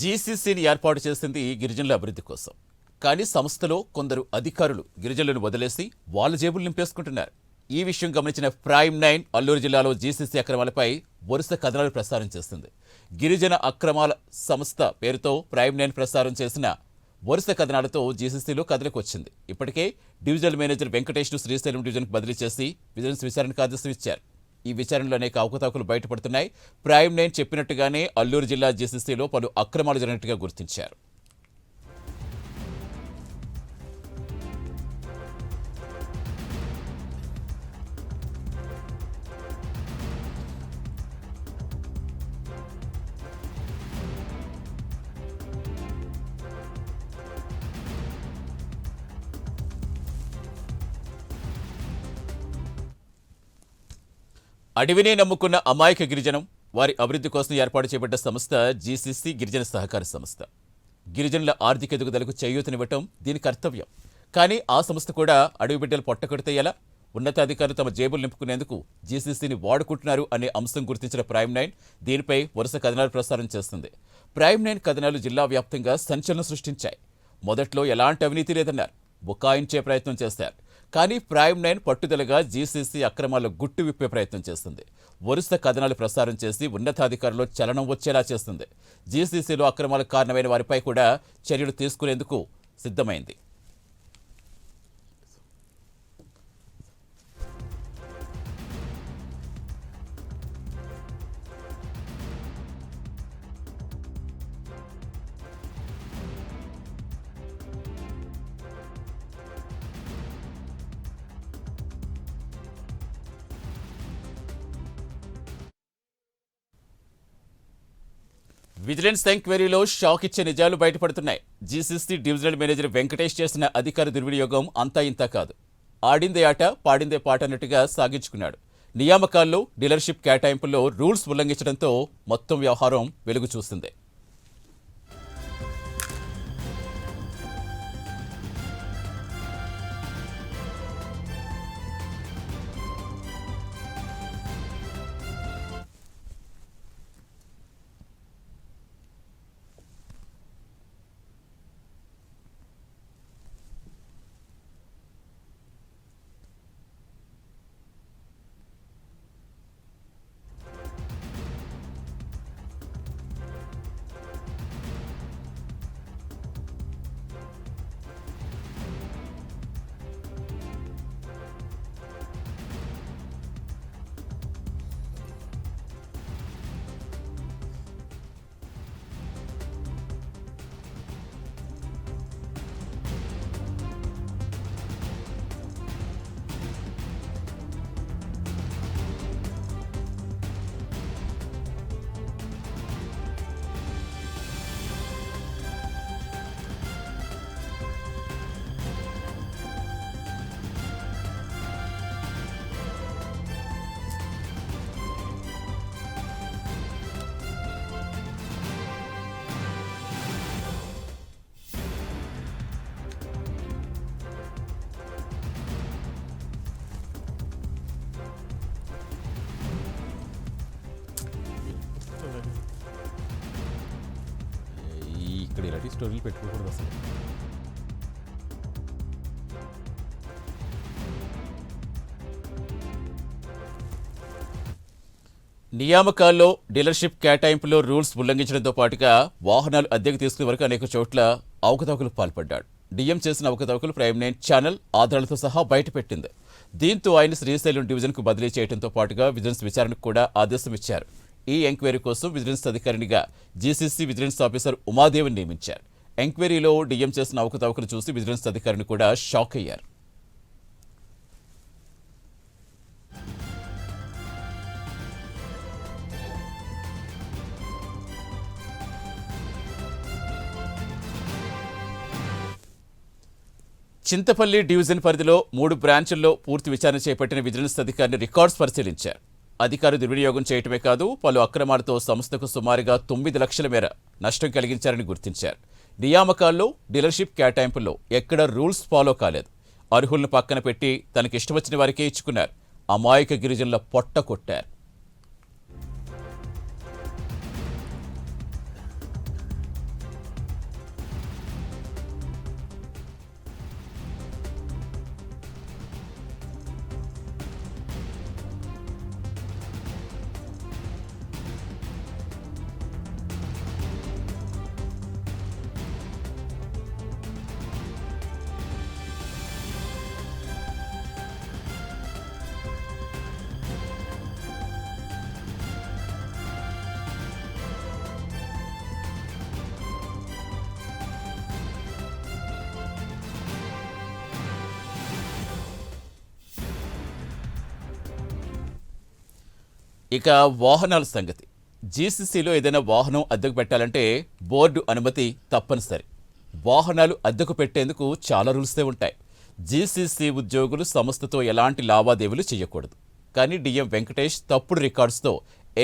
జీసీసీని ఏర్పాటు చేసింది గిరిజనుల అభివృద్ధి కోసం. కానీ సంస్థలో కొందరు అధికారులు గిరిజనులను వదిలేసి వాళ్ళ జేబులు నింపేసుకుంటున్నారు. ఈ విషయం గమనించిన ప్రైమ్ నైన్ అల్లూరు జిల్లాలో జీసీసీ అక్రమాలపై వరుస కథనాలు ప్రసారం చేస్తుంది గిరిజన అక్రమాల సంస్థ పేరుతో ప్రైమ్ నైన్ ప్రసారం చేసిన వరుస కథనాలతో జీసీసీలో కథలకు వచ్చింది. ఇప్పటికే డివిజనల్ మేనేజర్ వెంకటేష్ను శ్రీశైలం డివిజన్కు బదిలీ చేసి విజిలెన్స్ విచారణకు ఆదేశం ఇచ్చారు. ఈ విచారణలో అనేక అవకతవకలు బయటపడుతున్నాయి. ప్రైమ్ నైన్ చెప్పినట్టుగానే అల్లూరు జిల్లా జేసీసీలో పలు అక్రమాలు జరిగినట్టుగా గుర్తించారు. అడవినే నమ్ముకున్న అమాయక గిరిజనం వారి అభివృద్ధి కోసం ఏర్పాటు చేయబడ్డ సంస్థ జీసీసీ గిరిజన సహకార సంస్థ. గిరిజనుల ఆర్థిక ఎదుగుదలకు చేయూతనివ్వటం దీని కర్తవ్యం. కానీ ఆ సంస్థ కూడా అడవి బిడ్డలు పొట్టకొడితే ఎలా? ఉన్నతాధికారులు తమ జేబులు నింపుకునేందుకు జీసీసీని వాడుకుంటున్నారు అనే అంశం గుర్తించిన ప్రైమ్ నైన్ దీనిపై వరుస కథనాలు ప్రసారం చేస్తుంది. ప్రైమ్ నైన్ కథనాలు జిల్లా వ్యాప్తంగా సంచలనం సృష్టించాయి. మొదట్లో ఎలాంటి అవినీతి లేదన్నారు. బుకాయించే ప్రయత్నం చేశారు కానీ ప్రైమ్ నైన్ పట్టుదలగా జీసీసీ అక్రమాలు గుట్టు విప్పే ప్రయత్నం చేస్తుంది. వరుస కథనాలు ప్రసారం చేసి ఉన్నతాధికారులు చలనం వచ్చేలా చేస్తుంది. జీసీసీలో అక్రమాలకు కారణమైన వారిపై కూడా చర్యలు తీసుకునేందుకు సిద్ధమైంది. విజిలెన్స్ ఎంక్వైరీలో షాక్ ఇచ్చే నిజాలు బయటపడుతున్నాయి. జీసీసీ డివిజనల్ మేనేజర్ వెంకటేష్ చేసిన అధికార దుర్వినియోగం అంతా ఇంతా కాదు. ఆడిందే ఆట పాడిందే పాట అన్నట్టుగా సాగించుకున్నాడు. నియామకాల్లో డీలర్షిప్ కేటాయింపుల్లో రూల్స్ ఉల్లంఘించడంతో మొత్తం వ్యవహారం వెలుగు చూస్తుంది ఇక్కడ ఇలాంటి స్టోరీలు పెట్టుకోకూడదు అసలు. నియామకాల్లో డీలర్షిప్ కేటాయింపులో రూల్స్ ఉల్లంఘించడంతో పాటుగా వాహనాలు అద్దెకు తీసుకునే వరకు అనేక చోట్ల అవకతవకలు పాల్పడ్డాడు. డిఎం చేసిన అవకతవకలు ప్రైమ్ నైన్ ఛానల్ ఆధారాలతో సహా బయటపెట్టింది. దీంతో ఆయన శ్రీశైలం డివిజన్కు బదిలీ చేయడంతో పాటుగా విజిలెన్స్ విచారణకు కూడా ఆదేశం ఇచ్చారు. ఈ ఎంక్వైరీ కోసం విజిలెన్స్ అధికారినిగా జీసీసీ విజిలెన్స్ ఆఫీసర్ ఉమాదేవిని నియమించారు. ఎంక్వైరీలో డిఎం చేసిన అవకతవకలు చూసి విజిలెన్స్ అధికారిని కూడా షాక్ అయ్యారు. చింతపల్లి డివిజన్ పరిధిలో మూడు బ్రాంచుల్లో పూర్తి విచారణ చేపట్టిన విజిలెన్స్ అధికారిని రికార్డ్స్ పరిశీలించారు. అధికారులు దుర్వినియోగం చేయటమే కాదు పలు అక్రమాలతో సంస్థకు సుమారుగా తొమ్మిది లక్షల మేర నష్టం కలిగించారని గుర్తించారు. నియామకాల్లో డీలర్షిప్ కేటాయింపుల్లో ఎక్కడ రూల్స్ ఫాలో కాలేదు. అర్హులను పక్కన పెట్టి తనకిష్టమొచ్చిన వారికే ఇచ్చుకున్నారు. అమాయక గిరిజనుల పొట్ట కొట్టారు. ఇక వాహనాల సంగతి. జీసీసీలో ఏదైనా వాహనం అద్దెకు పెట్టాలంటే బోర్డు అనుమతి తప్పనిసరి. వాహనాలు అద్దెకు పెట్టేందుకు చాలా రూల్సే ఉంటాయి. జీసీసీ ఉద్యోగులు సంస్థతో ఎలాంటి లావాదేవీలు చేయకూడదు కానీ డిఎం వెంకటేష్ తప్పుడు రికార్డ్స్తో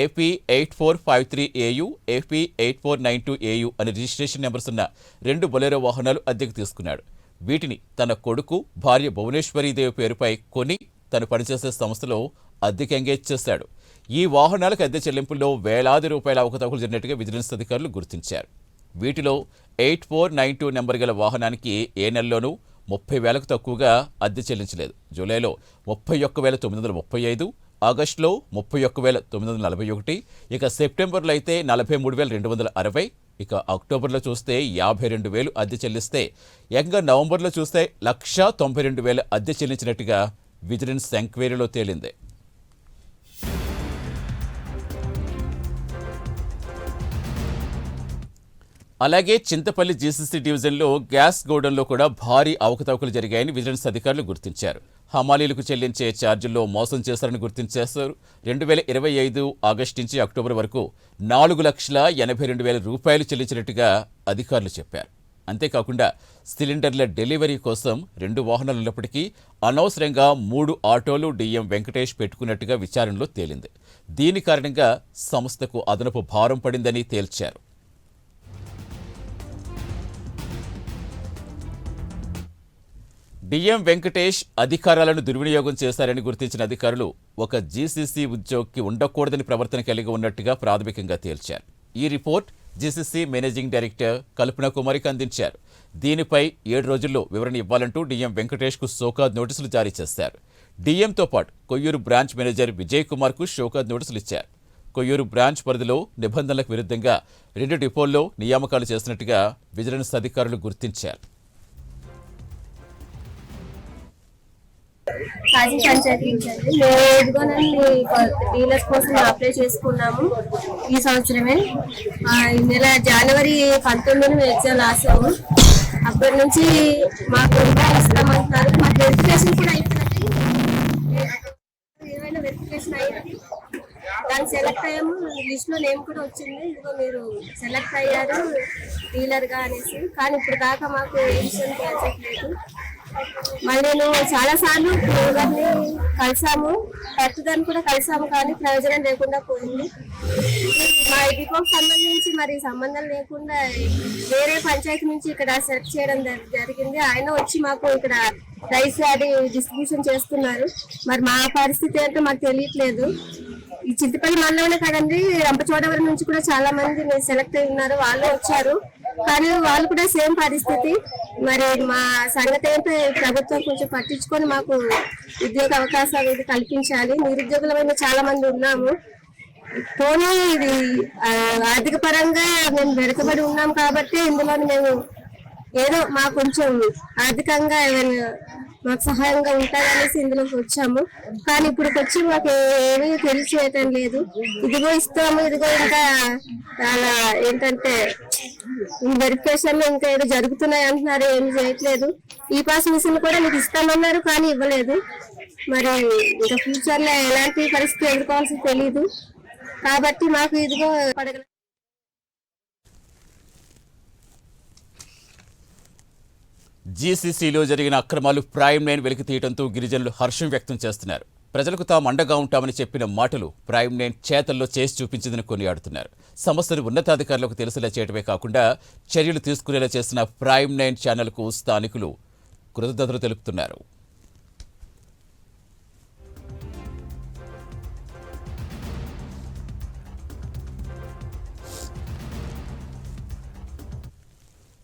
AP eight four five three AU AP eight four nine two AU అనే రిజిస్ట్రేషన్ నెంబర్స్ ఉన్న రెండు బొలెరో వాహనాలు అద్దెకు తీసుకున్నాడు. వీటిని తన కొడుకు భార్య భువనేశ్వరీదేవి పేరుపై కొని తను పనిచేసే సంస్థలో అద్దెకు ఎంగేజ్ చేశాడు. ఈ వాహనాలకు అద్దె చెల్లింపుల్లో వేలాది రూపాయల అవకతవకలు జరిగినట్టుగా విజిలెన్స్ అధికారులు గుర్తించారు. వీటిలో eight four nine two number గల వాహనానికి ఏ నెలలోనూ ముప్పై వేలకు తక్కువగా అద్దె చెల్లించలేదు. జూలైలో ముప్పై ఒక్క వేల తొమ్మిది వందల ముప్పై ఐదు ఆగస్టులో ముప్పై ఒక్క వేల తొమ్మిది వందల నలభై ఒకటి ఇక సెప్టెంబర్లో అయితే నలభై మూడు వేల రెండు వందల అరవై ఇక అక్టోబర్లో చూస్తే యాభై రెండు వేలు అద్దె చెల్లిస్తే ఏకంగా నవంబర్లో చూస్తే లక్షా తొంభై రెండు వేల అద్దె చెల్లించినట్టుగా విజిలెన్స్ ఎంక్వైరీలో తేలింది. అలాగే చింతపల్లి జీసీసీ డివిజన్లో గ్యాస్ గోడౌన్లో కూడా భారీ అవకతవకలు జరిగాయని విజిలెన్స్ అధికారులు గుర్తించారు. హమాలీలకు చెల్లించే ఛార్జీల్లో మోసం చేశారని గుర్తించేశారు. రెండు వేల ఇరవై ఐదు ఆగస్టు నుంచి అక్టోబర్ వరకు నాలుగు లక్షల ఎనభై రెండు వేల రూపాయలు చెల్లించినట్టుగా అధికారులు చెప్పారు. అంతేకాకుండా సిలిండర్ల డెలివరీ కోసం రెండు వాహనాలు ఉన్నప్పటికీ అనవసరంగా మూడు ఆటోలు డిఎం వెంకటేష్ పెట్టుకున్నట్టుగా విచారణలో తేలింది. దీని కారణంగా సంస్థకు అదనపు భారం పడిందని తేల్చారు. డిఎం వెంకటేష్ అధికారాలను దుర్వినియోగం చేశారని గుర్తించిన అధికారులు ఒక జీసీసీ ఉద్యోగికి ఉండకూడదని ప్రవర్తన కలిగి ఉన్నట్టుగా ప్రాథమికంగా తేల్చారు. ఈ report GCC managing director Kalpana కుమారికి అందించారు. దీనిపై ఏడు రోజుల్లో వివరణ ఇవ్వాలంటూ డిఎం వెంకటేష్కు షోకాద్ నోటీసులు జారీ చేశారు. డిఎంతో పాటు కొయ్యూరు బ్రాంచ్ మేనేజర్ విజయ్ కుమార్కు షోకాద్ నోటీసులు ఇచ్చారు. కొయ్యూరు బ్రాంచ్ పరిధిలో నిబంధనలకు విరుద్ధంగా రెండు డిపోల్లో నియామకాలు చేసినట్టుగా విజిలెన్స్ అధికారులు గుర్తించారు. కాజీ పంచాయతీ మేము ఇదిగోనండి డీలర్స్ కోసం అప్లై చేసుకున్నాము ఈ సంవత్సరమే. ఈ నెల జనవరి పంతొమ్మిది మేము ఎగ్జామ్ రాసాము. అప్పటి నుంచి మాకు ఇంకా ఇస్తామంటున్నారు మాకు వెరిఫికేషన్ కూడా అయిపోయింది. ఏమైనా వెరిఫికేషన్ అయ్యింది దాన్ని సెలెక్ట్ అయ్యాము. లిస్ట్లో నేమ్ కూడా వచ్చింది. ఇదిగో మీరు సెలెక్ట్ అయ్యారు. డీలర్గా అనేసి. కానీ ఇప్పుడు దాకా మాకు ఏ విషయం లేదు. మళ్ళీ నేను చాలా సార్లు గారిని కలిసాము కట్టుదాన్ని కూడా కలిసాము కానీ ప్రయోజనం లేకుండా పోయింది. మా ఇదికోకి సంబంధించి మరి సంబంధం లేకుండా వేరే పంచాయతీ నుంచి ఇక్కడ సెలెక్ట్ చేయడం జరిగింది. ఆయన వచ్చి మాకు ఇక్కడ రైస్ అది డిస్ట్రిబ్యూషన్ చేస్తున్నారు. మరి మా పరిస్థితి ఏంటో మాకు తెలియట్లేదు. ఈ చింతపల్లి మండలంలో కదండి రంపచోడవరం నుంచి కూడా చాలా మంది సెలెక్ట్ అయి ఉన్నారు. వాళ్ళు వచ్చారు. కానీ వాళ్ళు కూడా సేమ్ పరిస్థితి. మరి మా సంగతి ఏంటో ప్రభుత్వం కొంచెం పట్టించుకొని మాకు ఉద్యోగ అవకాశాలు ఇది కల్పించాలి. నిరుద్యోగులమైన చాలా మంది ఉన్నాము. పోనీ ఇది ఆర్థిక పరంగా మేము వెనుకబడి ఉన్నాం కాబట్టి ఇందులో మేము ఏదో మా కొంచెం ఆర్థికంగా ఏమైనా మాకు సహాయంగా ఉంటారనేసి ఇందులోకి వచ్చాము. కానీ ఇప్పుడు వచ్చి మాకు ఏమీ తెలియచేయటం లేదు. ఇదిగో ఇస్తాము ఇదిగో ఇంకా చాలా ఏంటంటే వెరిఫికేషన్ ఇంకా ఏదో జరుగుతున్నాయి అంటున్నారు ఏం చేయట్లేదు. ఈ పాస్ మిషన్ కూడా మీకు ఇస్తామన్నారు కానీ ఇవ్వలేదు. మరి ఇంకా ఫ్యూచర్లో ఎలాంటి పరిస్థితి ఎదుర్కోవాల్సి తెలియదు కాబట్టి మాకు ఇదిగో పడగల జీసీసీలో జరిగిన అక్రమాలు ప్రైమ్ లైన్ వెలికి తీయడంతో గిరిజనులు హర్షం వ్యక్తం చేస్తున్నారు. ప్రజలకు తాము అండగా ఉంటామని చెప్పిన మాటలు ప్రైమ్ నైన్ చేతల్లో చేసి చూపించిందని కొనియాడుతున్నారు. సమస్యను ఉన్నతాధికారులకు తెలిసేలా చేయడమే కాకుండా చర్యలు తీసుకునేలా చేసిన ప్రైమ్ నైన్ ఛానల్కు స్థానికులు కృతజ్ఞతలు తెలుపుతున్నారు.